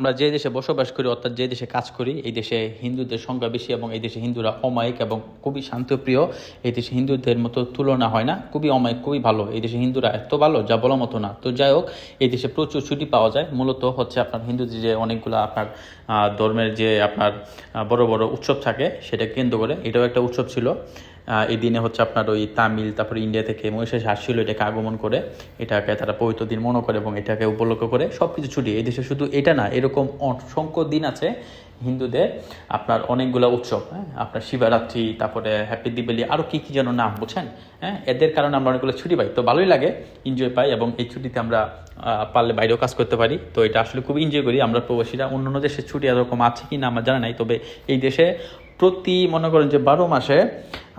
আমরা যে দেশে বসবাস করি, অর্থাৎ যে দেশে কাজ করি, এই দেশে হিন্দুদের সংখ্যা বেশি এবং এই দেশে হিন্দুরা অমায়িক এবং খুবই শান্তপ্রিয়, এই দেশে হিন্দুদের মতো তুলনা হয় না। খুবই অমায়িক, খুবই ভালো। এই দেশে হিন্দুরা এত ভালো, যা বলার মতো না। তো যাই হোক, এই দেশে প্রচুর ছুটি পাওয়া যায়। মূলত হচ্ছে আপনার হিন্দুদের যে অনেকগুলো আপনার ধর্মের যে আপনার বড় বড় উৎসব থাকে, সেটা কেন্দ্র করে। এটাও একটা উৎসব ছিল। এই দিনে হচ্ছে আপনার ওই তামিল, তারপরে ইন্ডিয়া থেকে মহিষাস আসছিল এটাকে আগমন করে, এটাকে তারা পবিত্র দিন মনে করে এবং এটাকে উপলক্ষ করে সব কিছু ছুটি এই দেশে শুধু এটা না, এরকম অসংখ্য দিন আছে হিন্দুদের আপনার অনেকগুলো উৎসব হ্যাঁ? আপনার শিবরাত্রি, তারপরে হ্যাপি দিওয়ালি আরও কী কী যেন নাম, বুঝছেন? হ্যাঁ? এদের কারণে আমরা অনেকগুলো ছুটি পাই, তো ভালোই লাগে এনজয় পাই এবং এই ছুটিতে আমরা পারলে বাইরেও কাজ করতে পারি, তো এটা আসলে খুব এনজয় করি, আমরা প্রবাসীরা অন্য অন্য দেশের ছুটি এরকম আছে কি না আমার জানা নাই, তবে এই দেশে প্রতি মনে করেন যে বারো মাসে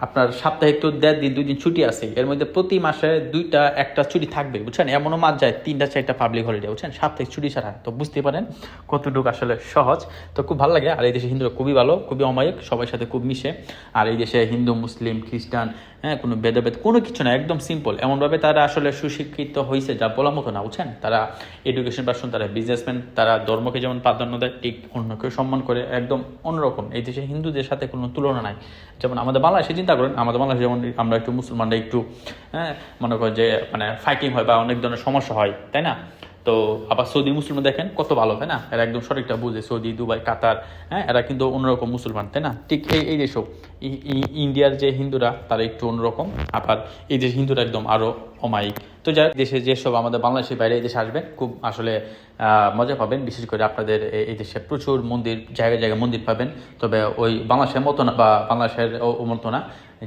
আপনার সাপ্তাহিক তো দেড় দিন, দুই দিন ছুটি আছে, এর মধ্যে প্রতি মাসে দুইটা, একটা ছুটি থাকবে, বুঝছেন? এমনও মাস যায় তিনটা, চারটা পাবলিক হলিডে বুঝছেন? সাপ্তাহিক ছুটি ছাড়া, তো বুঝতে পারেন কতটুকু আসলে সহজ। তো খুব ভালো লাগে, আর এই দেশে হিন্দুরা খুবই ভালো, খুবই অমায়িক, সবার সাথে খুব মিশে। আর এই দেশে হিন্দু, মুসলিম, খ্রিস্টান হ্যাঁ কোনো ভেদাভেদ, কোনো কিছু না, একদম সিম্পল এমনভাবে তারা আসলে সুশিক্ষিত হয়েছে যা বলার মতো না, বুঝছেন? তারা এডুকেশন পার্সন তারা বিজনেসম্যান তারা ধর্মকে যেমন প্রাধান্য দেয়, ঠিক অন্যকেও সম্মান করে, একদম অন্যরকম। এই দেশে হিন্দুদের সাথে কোনো তুলনা নাই। যেমন আমাদের বাংলাদেশে চিন্তা করেন, আমাদের বাংলাদেশে যেমন আমরা একটু মুসলমানরা একটু হ্যাঁ মনে করেন যে মানে ফাইটিং হয় বা অনেক ধরনের সমস্যা হয়, তাই না? তো আবার সৌদি মুসলমান দেখেন, কত ভালো, তাই না? এরা একদম সঠিকটা বুঝে, সৌদি, দুবাই, কাতার হ্যাঁ এরা কিন্তু অন্যরকম মুসলমান, তাই না? ঠিক এই এই দেশও ইন্ডিয়ার যে হিন্দুরা, তারা একটু অন্যরকম, আবার এই যে হিন্দুরা একদম আরও অমায়িক তো যাই দেশে যেসব আমাদের বাংলাদেশের বাইরে এই দেশে আসবেন, খুব আসলে মজা পাবেন। বিশেষ করে আপনাদের এই দেশে প্রচুর মন্দির, জায়গায় জায়গায় মন্দির পাবেন। তবে ওই বাংলাদেশের মতো না, বা বাংলাদেশের মতো না,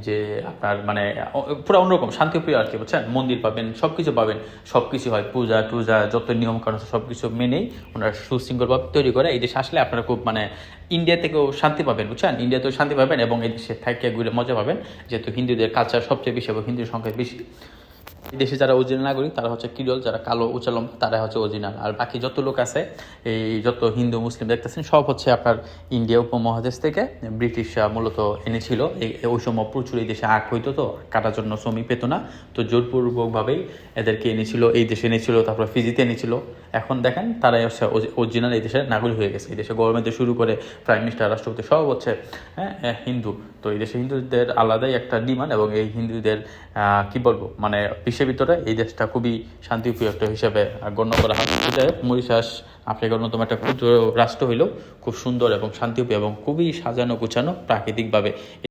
যে আপনার মানে পুরো অন্যরকম, শান্তিপ্রিয় আর কি, বুঝছেন? মন্দির পাবেন সব কিছু পাবেন। সব কিছু হয় পূজা, টুজা, যত নিয়ম কানুন সব কিছু মেনেই ওনারা সুশৃঙ্খলভাবে তৈরি করে। এই দেশে আসলে আপনারা খুব মানে ইন্ডিয়া থেকেও শান্তি পাবেন, বুঝছেন? ইন্ডিয়াতেও শান্তি পাবেন এবং এই দেশে থাকে ঘুরে মজা পাবেন। যেহেতু হিন্দুদের কালচার সবচেয়ে বেশি এবং হিন্দুর সংখ্যা বেশি। দেশে যারা অরিজিনাল নাগরিক, তারা হচ্ছে কিরল যারা কালো উচালম তারা হচ্ছে অরিজিনাল আর বাকি যত লোক আছে, এই যত হিন্দু, মুসলিম দেখতেছেন, সব হচ্ছে আপনার ইন্ডিয়া উপমহাদেশ থেকে। ব্রিটিশরা মূলত এনেছিল। ওই সময় প্রচুর এই দেশে আখ হইতো তো, কাটার জন্য শ্রমিক পেত না। তো জোরপূর্বকভাবেই এদেরকে এনেছিল, এই দেশে এনেছিল, তারপর ফিজিতে এনেছিল। এখন দেখেন, তারাই হচ্ছে অরিজিনাল এই দেশের নাগরিক হয়ে গেছে। এই দেশে গভর্নমেন্ট শুরু করে প্রাইম মিনিস্টার রাষ্ট্রপতি, সব হচ্ছে হ্যাঁ হিন্দু। তো এই দেশে হিন্দুদের আলাদাই একটা ডিমান্ড এবং এই হিন্দুদের কি বলব? মানে বিশ্বের ভিতরে এই দেশটা খুবই শান্তিপ্রিয় একটা হিসেবে গণ্য করা হয়। এটা মরিশাস আফ্রিকার অন্যতম একটা ক্ষুদ্র রাষ্ট্র হইলেও খুব সুন্দর এবং শান্তিপ্রিয় এবং খুবই সাজানো গুছানো প্রাকৃতিকভাবে